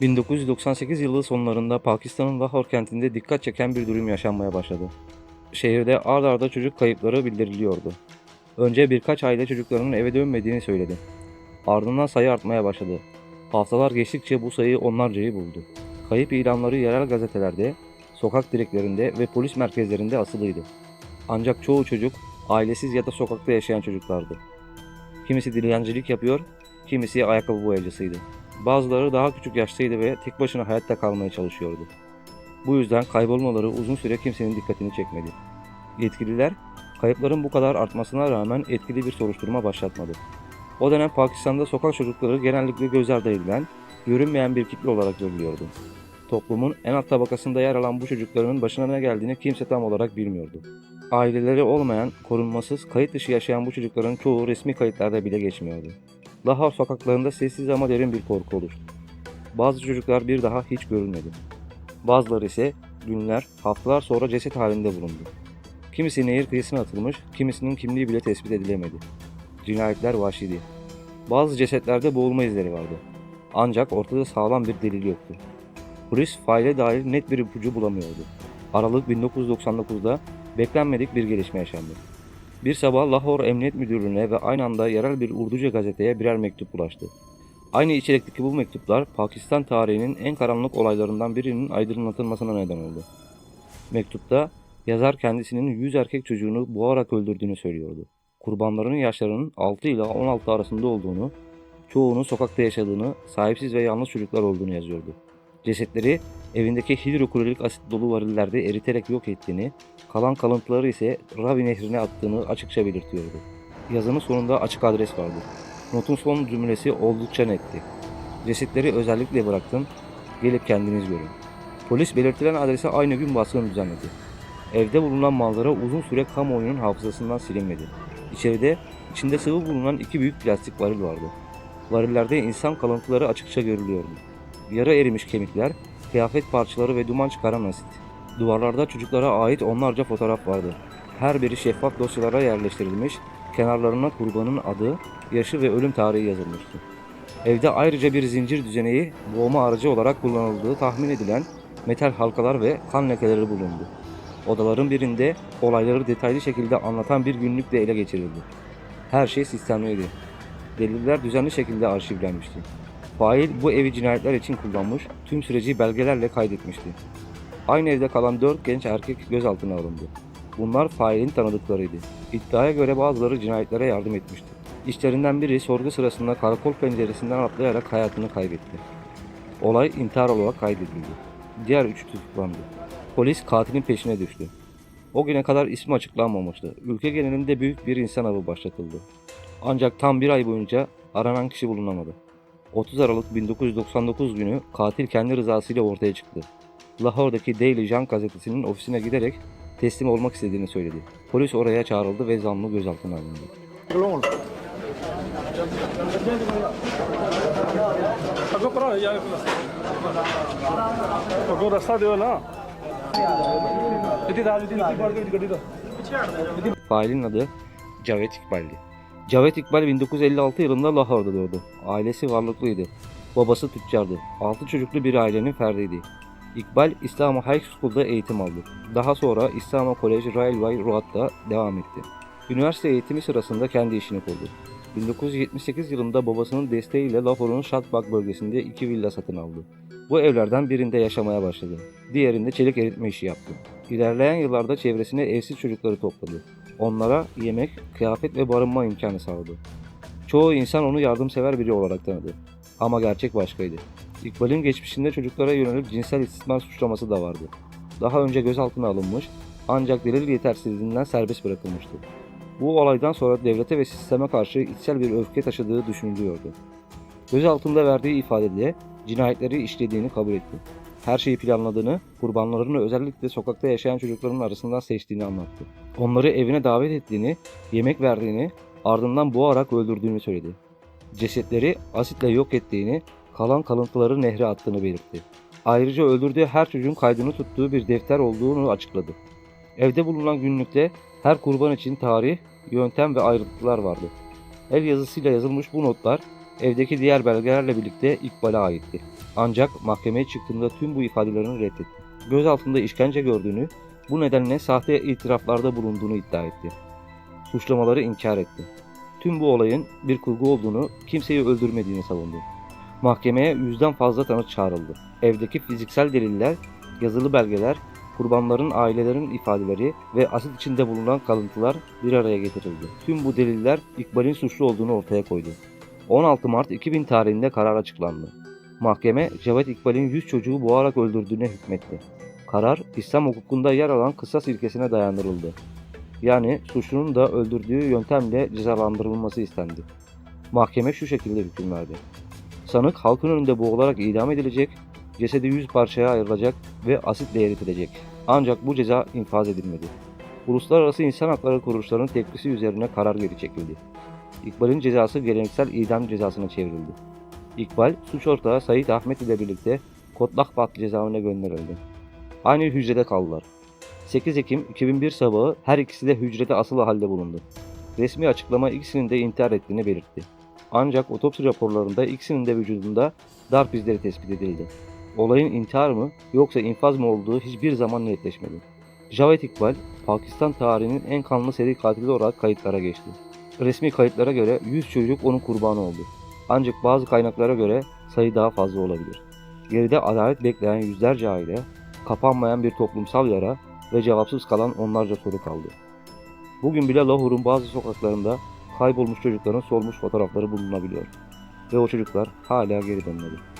1998 yılı sonlarında Pakistan'ın Lahore kentinde dikkat çeken bir durum yaşanmaya başladı. Şehirde ard arda çocuk kayıpları bildiriliyordu. Önce birkaç aile çocuklarının eve dönmediğini söyledi. Ardından sayı artmaya başladı. Haftalar geçtikçe bu sayı onlarcayı buldu. Kayıp ilanları yerel gazetelerde, sokak direklerinde ve polis merkezlerinde asılıydı. Ancak çoğu çocuk ailesiz ya da sokakta yaşayan çocuklardı. Kimisi dilencilik yapıyor, kimisi ayakkabı boyacısıydı. Bazıları daha küçük yaştaydı ve tek başına hayatta kalmaya çalışıyordu. Bu yüzden kaybolmaları uzun süre kimsenin dikkatini çekmedi. Yetkililer kayıpların bu kadar artmasına rağmen etkili bir soruşturma başlatmadı. O dönem Pakistan'da sokak çocukları genellikle göz ardı edilen, görünmeyen bir kitle olarak görülüyordu. Toplumun en alt tabakasında yer alan bu çocukların başına ne geldiğini kimse tam olarak bilmiyordu. Aileleri olmayan, korunmasız, kayıt dışı yaşayan bu çocukların çoğu resmi kayıtlarda bile geçmiyordu. Lahore sokaklarında sessiz ama derin bir korku oluştu. Bazı çocuklar bir daha hiç görülmedi. Bazıları ise günler, haftalar sonra ceset halinde bulundu. Kimisi nehir kıyısına atılmış, kimisinin kimliği bile tespit edilemedi. Cinayetler vahşiydi. Bazı cesetlerde boğulma izleri vardı. Ancak ortada sağlam bir delil yoktu. Polis faile dair net bir ipucu bulamıyordu. Aralık 1999'da beklenmedik bir gelişme yaşandı. Bir sabah Lahore Emniyet Müdürlüğü'ne ve aynı anda yerel bir Urduca gazeteye birer mektup ulaştı. Aynı içerikteki bu mektuplar Pakistan tarihinin en karanlık olaylarından birinin aydınlatılmasına neden oldu. Mektupta yazar kendisinin 100 erkek çocuğunu boğarak öldürdüğünü söylüyordu. Kurbanların yaşlarının 6 ile 16 arasında olduğunu, çoğunun sokakta yaşadığını, sahipsiz ve yalnız çocuklar olduğunu yazıyordu. Cesetleri evindeki hidroklorik asit dolu varillerde eriterek yok ettiğini, kalan kalıntıları ise Ravi nehrine attığını açıkça belirtiyordu. Yazının sonunda açık adres vardı. Notun son cümlesi oldukça netti. Cesetleri özellikle bıraktım, gelip kendiniz görün. Polis belirtilen adrese aynı gün baskın düzenledi. Evde bulunan manzara uzun süre kamuoyunun hafızasından silinmedi. İçeride içinde sıvı bulunan iki büyük plastik varil vardı. Varillerde insan kalıntıları açıkça görülüyordu. Yara erimiş kemikler, kıyafet parçaları ve duman çıkaran asit. Duvarlarda çocuklara ait onlarca fotoğraf vardı. Her biri şeffaf dosyalara yerleştirilmiş, kenarlarına kurbanın adı, yaşı ve ölüm tarihi yazılmıştı. Evde ayrıca bir zincir düzeneği boğma aracı olarak kullanıldığı tahmin edilen metal halkalar ve kan lekeleri bulundu. Odaların birinde olayları detaylı şekilde anlatan bir günlük de ele geçirildi. Her şey sistemliydi. Deliller düzenli şekilde arşivlenmişti. Fail bu evi cinayetler için kullanmış, tüm süreci belgelerle kaydetmişti. Aynı evde kalan dört genç erkek gözaltına alındı. Bunlar failin tanıdıklarıydı. İddiaya göre bazıları cinayetlere yardım etmişti. İşlerinden biri sorgu sırasında karakol penceresinden atlayarak hayatını kaybetti. Olay intihar olarak kaydedildi. Diğer üçü tutuklandı. Polis katilin peşine düştü. O güne kadar ismi açıklanmamıştı. Ülke genelinde büyük bir insan avı başlatıldı. Ancak tam bir ay boyunca aranan kişi bulunamadı. 30 Aralık 1999 günü katil kendi rızasıyla ortaya çıktı. Lahore'daki Daily Jan gazetesinin ofisine giderek teslim olmak istediğini söyledi. Polis oraya çağrıldı ve zanlı gözaltına alındı. Failin adı Cavit İkbal'di. Cavet İkbal 1956 yılında Lahore'da doğdu. Ailesi varlıklıydı. Babası tüccardı. 6 çocuklu bir ailenin ferdiydi. İkbal İslam'a High School'da eğitim aldı. Daha sonra İslam'a College Railway Road'da devam etti. Üniversite eğitimi sırasında kendi işini kurdu. 1978 yılında babasının desteğiyle Lahore'un Shadbagh bölgesinde iki villa satın aldı. Bu evlerden birinde yaşamaya başladı. Diğerinde çelik eritme işi yaptı. İlerleyen yıllarda çevresine evsiz çocukları topladı. Onlara yemek, kıyafet ve barınma imkanı sağladı. Çoğu insan onu yardımsever biri olarak tanıdı. Ama gerçek başkaydı. İkbal'in geçmişinde çocuklara yönelik cinsel istismar suçlaması da vardı. Daha önce gözaltına alınmış ancak delil yetersizliğinden serbest bırakılmıştı. Bu olaydan sonra devlete ve sisteme karşı içsel bir öfke taşıdığı düşünülüyordu. Gözaltında verdiği ifadede cinayetleri işlediğini kabul etti. Her şeyi planladığını, kurbanlarını özellikle sokakta yaşayan çocukların arasından seçtiğini anlattı. Onları evine davet ettiğini, yemek verdiğini, ardından boğarak öldürdüğünü söyledi. Cesetleri asitle yok ettiğini, kalan kalıntıları nehre attığını belirtti. Ayrıca öldürdüğü her çocuğun kaydını tuttuğu bir defter olduğunu açıkladı. Evde bulunan günlükte her kurban için tarih, yöntem ve ayrıntılar vardı. El yazısıyla yazılmış bu notlar evdeki diğer belgelerle birlikte İkbal'e aitti. Ancak mahkemeye çıktığında tüm bu ifadelerini reddetti. Gözaltında işkence gördüğünü, bu nedenle sahte itiraflarda bulunduğunu iddia etti. Suçlamaları inkar etti. Tüm bu olayın bir kurgu olduğunu, kimseyi öldürmediğini savundu. Mahkemeye yüzden fazla tanık çağrıldı. Evdeki fiziksel deliller, yazılı belgeler, kurbanların ailelerinin ifadeleri ve asit içinde bulunan kalıntılar bir araya getirildi. Tüm bu deliller İkbal'in suçlu olduğunu ortaya koydu. 16 Mart 2000 tarihinde karar açıklandı. Mahkeme Cevat İkbal'in 100 çocuğu boğarak öldürdüğüne hükmetti. Karar İslam hukukunda yer alan kısas ilkesine dayandırıldı. Yani suçlunun da öldürdüğü yöntemle cezalandırılması istendi. Mahkeme şu şekilde hüküm verdi. Sanık halkın önünde boğularak idam edilecek, cesedi 100 parçaya ayrılacak ve asitle eritilecek. Ancak bu ceza infaz edilmedi. Uluslararası İnsan Hakları Kuruluşlarının tepkisi üzerine karar geri çekildi. İkbal'in cezası geleneksel idam cezasına çevrildi. İkbal, suç ortağı Sayit Ahmet ile birlikte Kotlakbat cezaevine gönderildi. Aynı hücrede kaldılar. 8 Ekim 2001 sabahı her ikisi de hücrede asılı halde bulundu. Resmi açıklama ikisinin de intihar ettiğini belirtti. Ancak otopsi raporlarında ikisinin de vücudunda darp izleri tespit edildi. Olayın intihar mı yoksa infaz mı olduğu hiçbir zaman netleşmedi. Javed İkbal, Pakistan tarihinin en kanlı seri katili olarak kayıtlara geçti. Resmi kayıtlara göre 100 çocuk onun kurbanı oldu. Ancak bazı kaynaklara göre sayı daha fazla olabilir. Geride adalet bekleyen yüzlerce aile, kapanmayan bir toplumsal yara ve cevapsız kalan onlarca soru kaldı. Bugün bile Lahor'un bazı sokaklarında kaybolmuş çocukların solmuş fotoğrafları bulunabiliyor. Ve o çocuklar hala geri dönmedi.